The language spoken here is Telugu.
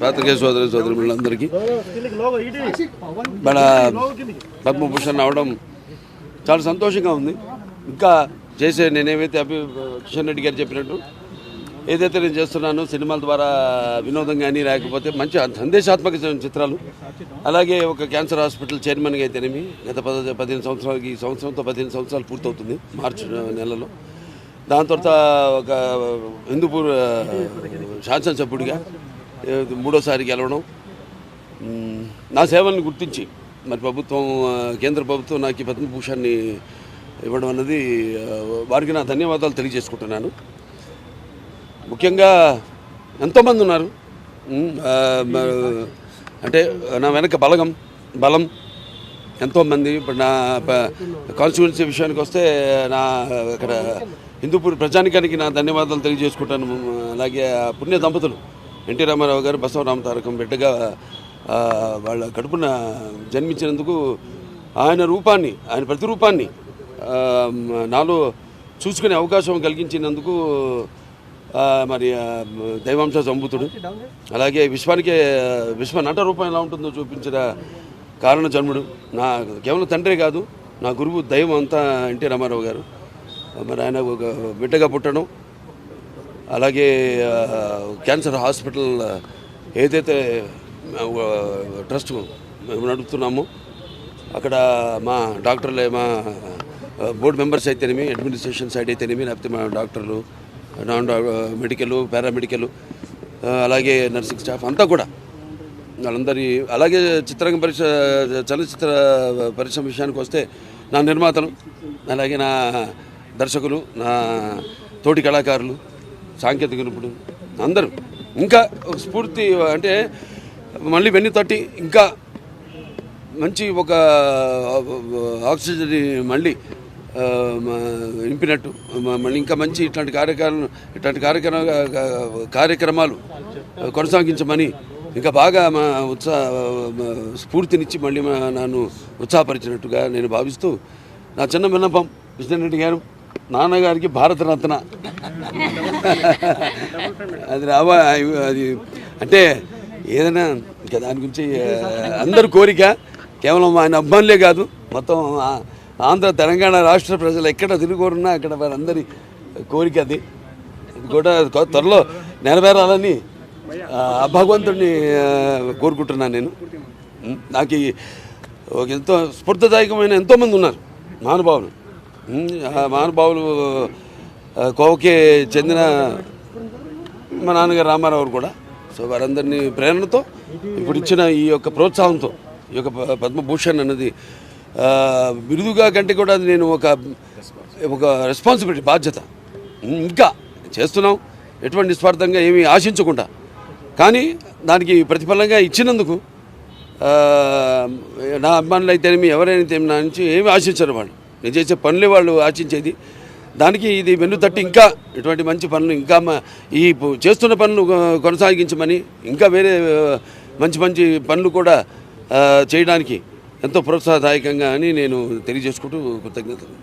పాత్రికేయ సోదరి సోదరులందరికీ మన పద్మభూషణ్ అవడం చాలా సంతోషంగా ఉంది. ఇంకా చేసే నేనేమైతే అభి కిషన్ రెడ్డి గారు చెప్పినట్టు ఏదైతే నేను చేస్తున్నానో సినిమాల ద్వారా వినోదం కానీ లేకపోతే మంచి సందేశాత్మక చిత్రాలు. అలాగే ఒక క్యాన్సర్ హాస్పిటల్ చైర్మన్గా అయితేనేమి గత పద పదిహేను సంవత్సరాలకి ఈ సంవత్సరంతో పదిహేను సంవత్సరాలు పూర్తవుతుంది మార్చి నెలలో. దాని తర్వాత ఒక హిందూపూర్ శాసనసభ్యుడిగా మూడోసారి గెలవడం. నా సేవల్ని గుర్తించి మరి ప్రభుత్వం కేంద్ర ప్రభుత్వం నాకు ఈ పద్మభూషణ్ని ఇవ్వడం అన్నది వారికి నా ధన్యవాదాలు తెలియజేసుకుంటున్నాను. ముఖ్యంగా ఎంతోమంది ఉన్నారు. అంటే నా వెనక బలగం బలం ఎంతోమంది. ఇప్పుడు నా కాన్స్టిట్యున్సీ విషయానికి వస్తే నా ఇక్కడ హిందూపూర్ ప్రజానికానికి నా ధన్యవాదాలు తెలియజేసుకుంటాను. అలాగే ఆ పుణ్య దంపతులు. ఎన్టీ రామారావు గారు బసవరామ తారకం బిడ్డగా వాళ్ళ కడుపున జన్మించినందుకు ఆయన రూపాన్ని ఆయన ప్రతిరూపాన్ని నాలో చూసుకునే అవకాశం కలిగించినందుకు మరి దైవాంశ సంభూతుడు. అలాగే విశ్వానికి విశ్వ నట రూపం ఎలా ఉంటుందో చూపించిన కారణ జన్ముడు. నా కేవలం తండ్రే కాదు నా గురువు దైవం అంతా ఎన్టీ రామారావు గారు. మరి ఆయన ఒక బిడ్డగా పుట్టడం అలాగే క్యాన్సర్ హాస్పిటల్ ఏదైతే ట్రస్ట్ మేము నడుపుతున్నామో అక్కడ మా డాక్టర్లే మా బోర్డు మెంబర్స్ అయితేనేమి అడ్మినిస్ట్రేషన్ సైడ్ అయితేనేమి లేకపోతే మా డాక్టర్లు నాన్ మెడికల్ పారామెడికల్ అలాగే నర్సింగ్ స్టాఫ్ అంతా కూడా వాళ్ళందరి అలాగే చిత్రంగ పరిశ్ర చలనచిత్ర పరిశ్రమ విషయానికి వస్తే నా నిర్మాతలు అలాగే నా దర్శకులు నా తోటి కళాకారులు సాంకేతిక నిపుణులు అందరూ. ఇంకా స్ఫూర్తి అంటే మళ్ళీ వెన్ను తట్టి ఇంకా మంచి ఒక ఆక్సిజన్ మళ్ళీ నింపినట్టు మళ్ళీ ఇంకా మంచి ఇట్లాంటి కార్యక్రమాలు ఇట్లాంటి కార్యక్రమ కార్యక్రమాలు కొనసాగించమని ఇంకా బాగా మా ఉత్సాహ స్ఫూర్తినిచ్చి మళ్ళీ మా నన్ను ఉత్సాహపరిచినట్టుగా నేను భావిస్తూ నా చిన్న విన్నపం కృష్ణారెడ్డి గారు. నాన్నగారికి భారతరత్న. అది రావా అది అంటే ఏదైనా ఇంకా దాని గురించి అందరు అందరి కోరిక కేవలం ఆయన అభిమానులే కాదు మొత్తం ఆంధ్ర తెలంగాణ రాష్ట్ర ప్రజలు ఎక్కడ తిరుగురున్నా అక్కడ వారందరి కోరిక అది. కూడా త్వరలో నెరవేరాలని భగవంతుడిని కోరుకుంటున్నాను నేను. నాకు ఎంతో స్ఫూర్తిదాయకమైన ఎంతోమంది ఉన్నారు మహానుభావులు. మహానుభావులు కోవకి చెందిన మా నాన్నగారు రామారావు కూడా. సో వారందరినీ ప్రేరణతో ఇప్పుడు ఇచ్చిన ఈ యొక్క ప్రోత్సాహంతో ఈ యొక్క పద్మభూషణ్ అన్నది బిరుదుగా కంటే కూడా అది నేను ఒక ఒక రెస్పాన్సిబిలిటీ బాధ్యత. ఇంకా చేస్తున్నాం. ఎటువంటి నిస్వార్థంగా ఏమీ ఆశించకుండా. కానీ దానికి ప్రతిఫలంగా ఇచ్చినందుకు నా అభిమానులు అయితేనేమి ఎవరైనా నా నుంచి ఏమి ఆశించరు వాళ్ళు. నేను చేసే పనులే వాళ్ళు ఆశించేది. దానికి ఇది వెన్ను తట్టి ఇంకా ఇటువంటి మంచి పనులు ఇంకా ఈ చేస్తున్న పనులు కొనసాగించమని ఇంకా వేరే మంచి మంచి పనులు కూడా చేయడానికి ఎంతో ప్రోత్సాహదాయకంగా అని నేను తెలియజేసుకుంటూ కృతజ్ఞతలు.